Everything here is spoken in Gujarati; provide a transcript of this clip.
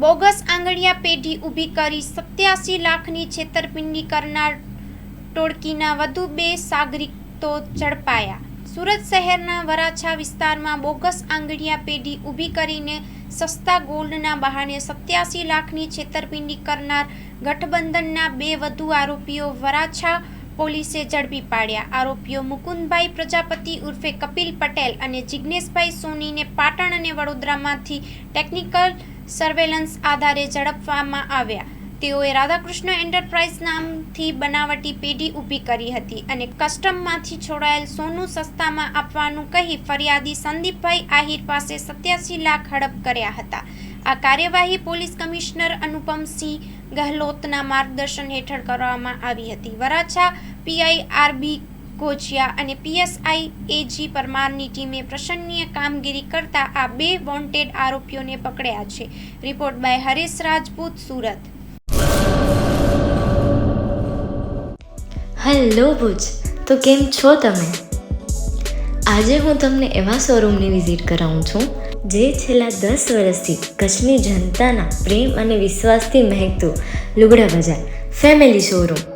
બોગસ આંગણિયા પેઢી ઊભી કરી સત્યાસી લાખની છેતરપિંડી કરનાર ટોળકીના વધુ બે સાગરિતો ઝડપાયા. સુરત શહેરના વરાછા વિસ્તારમાં બોગસ આંગણિયા પેઢી ઊભી કરીને સસ્તા ગોલ્ડના બહાને સત્યાસી લાખની છેતરપિંડી કરનાર ગઠબંધનના બે વધુ આરોપીઓ વરાછા પોલીસે ઝડપી પાડ્યા. આરોપીઓ મુકુંદભાઈ પ્રજાપતિ ઉર્ફે કપિલ પટેલ અને જિજ્ઞેશભાઈ સોનીને પાટણ અને વડોદરામાંથી ટેકનિકલ સર્વેલન્સ આધારે ઝડપવામાં આવ્યા. તેઓએ રાધાકૃષ્ણ એન્ટરપ્રાઇઝ નામથી બનાવટી પેઢી ઊભી કરી હતી અને કસ્ટમમાંથી છોડાયેલ સોનું સસ્તામાં આપવાનું કહી ફરિયાદી સંદીપભાઈ આહિર પાસે સત્યાસી લાખ હડપ કર્યા હતા. આ કાર્યવાહી પોલીસ કમિશનર અનુપમસિંહ ગહેલોતના માર્ગદર્શન હેઠળ કરવામાં આવી હતી. વરાછા પીઆઈ આરબી ગોજિયા અને પીએસઆઈ એજી પરમારની ટીમે પ્રશંસનીય કામગીરી કરતા આ બે વોન્ટેડ આરોપીઓને પકડ્યા છે. Report by Haresh Rajput, Surat. Hello Bhuj, તો કેમ છો તમે? આજે હું તમને એવા શોરૂમની વિઝિટ કરાવું છું, જે છેલ્લા દસ વર્ષથી કચ્છની જનતાના પ્રેમ અને વિશ્વાસથી મહેકતું લુગડા બજાર, ફેમિલી શોરૂમ.